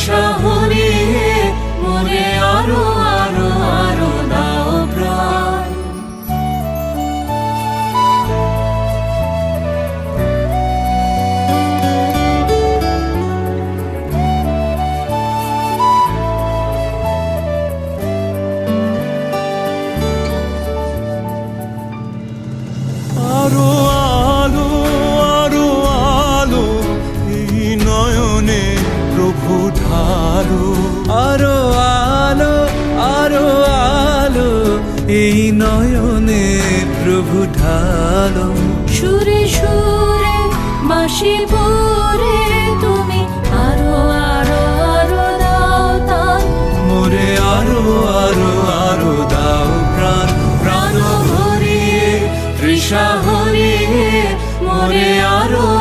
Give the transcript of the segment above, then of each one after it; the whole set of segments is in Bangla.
তৃষা এই নয়নে প্রভু ঢালো। সুরে সুরে মাসি পরে তুমি আরও আরও আরও দাও তান মোরে আরও আরও আরও দাও প্রাণ। প্রাণ ভরিয়ে তৃষা হরিয়ে মোরে আরও আরও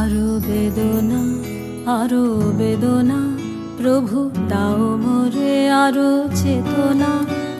আরও বেদনা আরও বেদনা প্রভু দাও মোরে আরও চেতনা।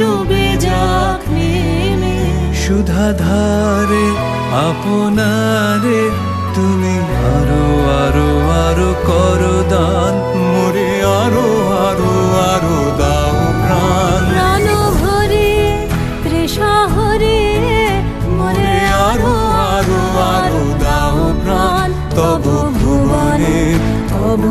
ডুবে যাক নেমে। সুধা ধারে আপনারে তুমি আরও আরও আরও করো দান। মোরে আরও আরও আরও দাও প্রাণ। প্রাণ ভরিয়ে তৃষা হরিয়ে মোরে আরও আরও আরও দাও প্রাণ। তব ভুবনে তব